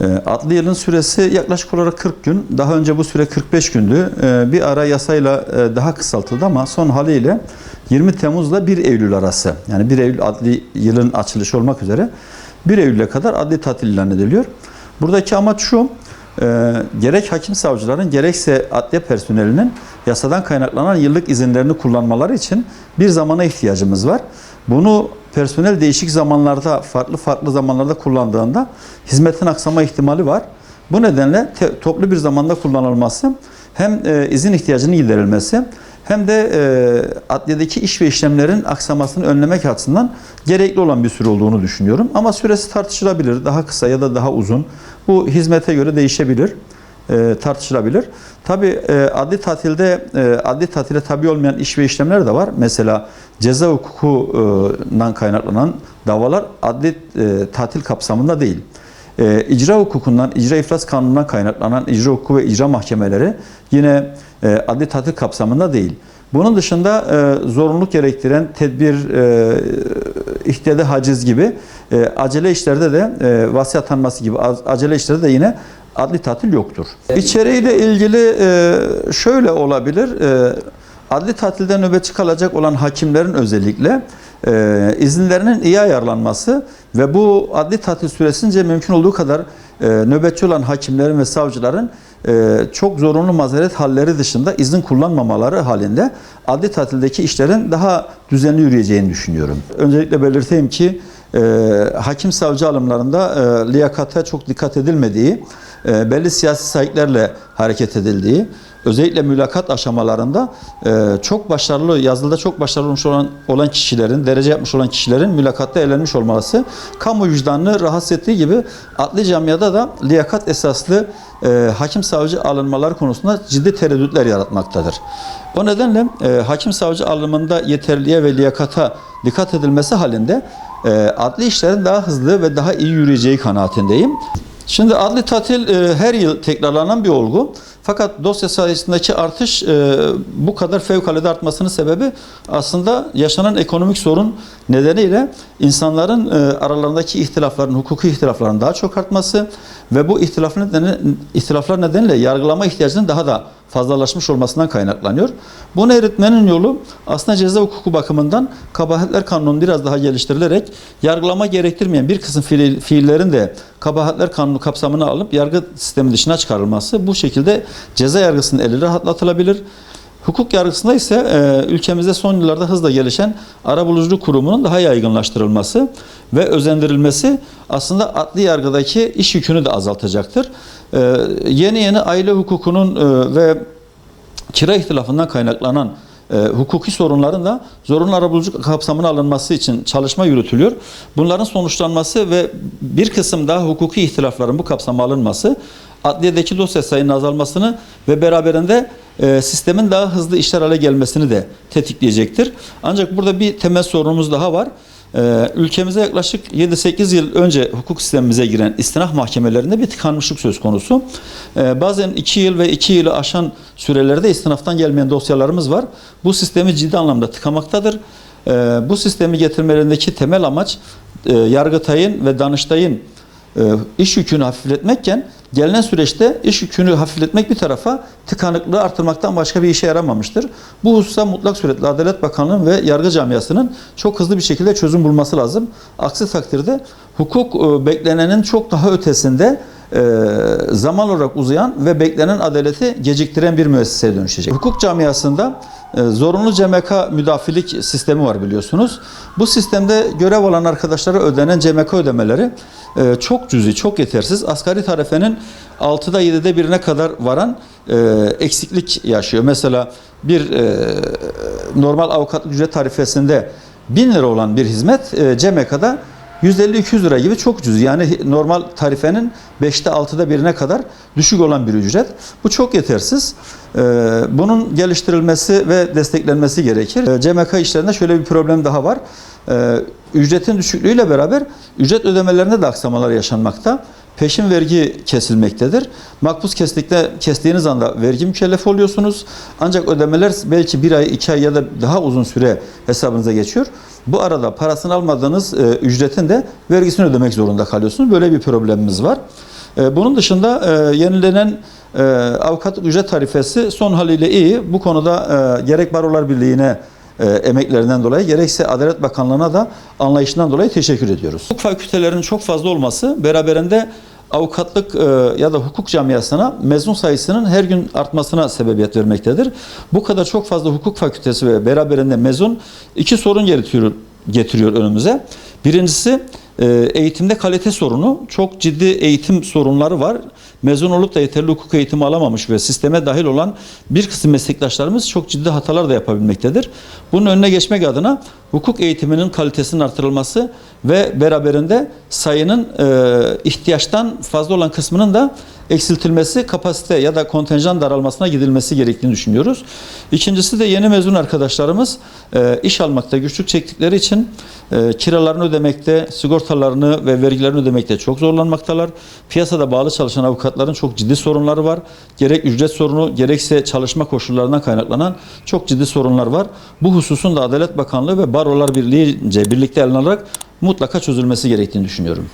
E, adli yılın süresi yaklaşık olarak 40 gün. Daha önce bu süre 45 gündü. E, bir ara yasayla e, daha kısaltıldı ama son haliyle 20 Temmuz'la 1 Eylül arası yani 1 Eylül adli yılın açılışı olmak üzere 1 Eylül'e kadar adli tatil ilan ediliyor. Buradaki amaç şu, e, gerek hakim savcıların gerekse adliye personelinin yasadan kaynaklanan yıllık izinlerini kullanmaları için bir zamana ihtiyacımız var. Bunu personel değişik zamanlarda, farklı farklı zamanlarda kullandığında hizmetin aksama ihtimali var. Bu nedenle te- toplu bir zamanda kullanılması hem e, izin ihtiyacının giderilmesi hem de e, adliyedeki iş ve işlemlerin aksamasını önlemek açısından gerekli olan bir süre olduğunu düşünüyorum. Ama süresi tartışılabilir. Daha kısa ya da daha uzun. Bu hizmete göre değişebilir. E, tartışılabilir. Tabi e, adli tatilde e, adli tatile tabi olmayan iş ve işlemler de var. Mesela ceza hukukundan kaynaklanan davalar adli e, tatil kapsamında değil. E, icra hukukundan, icra iflas kanunundan kaynaklanan icra hukuku ve icra mahkemeleri yine e, adli tatil kapsamında değil. Bunun dışında e, zorunluluk gerektiren tedbir, e, ihtiyada haciz gibi e, acele işlerde de e, vasiyet tanınması gibi acele işlerde de yine adli tatil yoktur. İçeriğiyle ilgili e, şöyle olabilir. E, adli tatilde nöbetçi kalacak olan hakimlerin özellikle e, izinlerinin iyi ayarlanması ve bu adli tatil süresince mümkün olduğu kadar e, nöbetçi olan hakimlerin ve savcıların çok zorunlu mazeret halleri dışında izin kullanmamaları halinde adli tatildeki işlerin daha düzenli yürüyeceğini düşünüyorum. Öncelikle belirteyim ki e, hakim savcı alımlarında e, liyakata çok dikkat edilmediği, e, belli siyasi sahiplerle hareket edildiği, özellikle mülakat aşamalarında e, çok başarılı, yazılıda çok başarılı olmuş olan, olan kişilerin, derece yapmış olan kişilerin mülakatta elenmiş olması, kamu vicdanını rahatsız ettiği gibi adli camiada da liyakat esaslı e, hakim savcı alınmaları konusunda ciddi tereddütler yaratmaktadır. O nedenle e, hakim savcı alımında yeterliğe ve liyakata dikkat edilmesi halinde e, adli işlerin daha hızlı ve daha iyi yürüyeceği kanaatindeyim. Şimdi adli tatil e, her yıl tekrarlanan bir olgu. Fakat dosya sayısındaki artış e, bu kadar fevkalade artmasının sebebi aslında yaşanan ekonomik sorun nedeniyle insanların e, aralarındaki ihtilafların, hukuki ihtilafların daha çok artması ve bu ihtilaf nedeni, ihtilaflar nedeniyle yargılama ihtiyacının daha da fazlalaşmış olmasından kaynaklanıyor. Bunu eritmenin yolu aslında ceza hukuku bakımından kabahatler kanunun biraz daha geliştirilerek yargılama gerektirmeyen bir kısım fiil- fiillerin de kabahatler kanunu kapsamına alıp yargı sistemi dışına çıkarılması. Bu şekilde ceza yargısının eli rahatlatılabilir. Hukuk yargısında ise e, ülkemizde son yıllarda hızla gelişen arabuluculuk kurumunun daha yaygınlaştırılması ve özendirilmesi aslında adli yargıdaki iş yükünü de azaltacaktır. E, yeni yeni aile hukukunun e, ve kira ihtilafından kaynaklanan e, hukuki sorunların da zorunlu arabuluculuk kapsamına alınması için çalışma yürütülüyor. Bunların sonuçlanması ve bir kısım daha hukuki ihtilafların bu kapsama alınması adliyedeki dosya sayının azalmasını ve beraberinde e, sistemin daha hızlı işler hale gelmesini de tetikleyecektir. Ancak burada bir temel sorunumuz daha var. Ee, ülkemize yaklaşık 7-8 yıl önce hukuk sistemimize giren istinaf mahkemelerinde bir tıkanmışlık söz konusu. Ee, bazen 2 yıl ve 2 yılı aşan sürelerde istinaftan gelmeyen dosyalarımız var. Bu sistemi ciddi anlamda tıkamaktadır. Ee, bu sistemi getirmelerindeki temel amaç e, Yargıtay'ın ve Danıştay'ın e, iş yükünü hafifletmekken gelinen süreçte iş yükünü hafifletmek bir tarafa tıkanıklığı artırmaktan başka bir işe yaramamıştır. Bu hususa mutlak suretle Adalet Bakanlığı'nın ve yargı camiasının çok hızlı bir şekilde çözüm bulması lazım. Aksi takdirde hukuk e, beklenenin çok daha ötesinde e, zaman olarak uzayan ve beklenen adaleti geciktiren bir müesseseye dönüşecek. Hukuk camiasında e, zorunlu CMK müdafilik sistemi var biliyorsunuz. Bu sistemde görev alan arkadaşlara ödenen CMK ödemeleri e, çok cüzi, çok yetersiz. Asgari tarifenin 6'da 7'de birine kadar varan eksiklik yaşıyor. Mesela bir normal avukatlık ücret tarifesinde 1000 lira olan bir hizmet e, CMK'da 150-200 lira gibi çok ucuz. Yani normal tarifenin 5'te 6'da birine kadar düşük olan bir ücret. Bu çok yetersiz. Ee, Bunun geliştirilmesi ve desteklenmesi gerekir. Ee, CMK işlerinde şöyle bir problem daha var. Ee, Ücretin düşüklüğüyle beraber ücret ödemelerinde de aksamalar yaşanmakta. Peşin vergi kesilmektedir. Makbuz kestikte, kestiğiniz anda vergi mükellefi oluyorsunuz. Ancak ödemeler belki bir ay, iki ay ya da daha uzun süre hesabınıza geçiyor. Bu arada parasını almadığınız e, ücretin de vergisini ödemek zorunda kalıyorsunuz. Böyle bir problemimiz var. E, bunun dışında e, yenilenen e, avukatlık ücret tarifesi son haliyle iyi. Bu konuda e, gerek Barolar Birliği'ne e, emeklerinden dolayı gerekse Adalet Bakanlığı'na da anlayışından dolayı teşekkür ediyoruz. Hukuk fakültelerinin çok fazla olması beraberinde avukatlık e, ya da hukuk camiasına mezun sayısının her gün artmasına sebebiyet vermektedir. Bu kadar çok fazla hukuk fakültesi ve beraberinde mezun iki sorun getiriyor, getiriyor önümüze. Birincisi e, eğitimde kalite sorunu. Çok ciddi eğitim sorunları var. Mezun olup da yeterli hukuk eğitimi alamamış ve sisteme dahil olan bir kısım meslektaşlarımız çok ciddi hatalar da yapabilmektedir. Bunun önüne geçmek adına hukuk eğitiminin kalitesinin artırılması ve beraberinde sayının e, ihtiyaçtan fazla olan kısmının da eksiltilmesi, kapasite ya da kontenjan daralmasına gidilmesi gerektiğini düşünüyoruz. İkincisi de yeni mezun arkadaşlarımız e, iş almakta güçlük çektikleri için e, kiralarını ödemekte, sigortalarını ve vergilerini ödemekte çok zorlanmaktalar. Piyasada bağlı çalışan avukatların çok ciddi sorunları var. Gerek ücret sorunu, gerekse çalışma koşullarından kaynaklanan çok ciddi sorunlar var. Bu hususun da Adalet Bakanlığı ve Barolar Birliği'nce birlikte alınarak mutlaka çözülmesi gerektiğini düşünüyorum.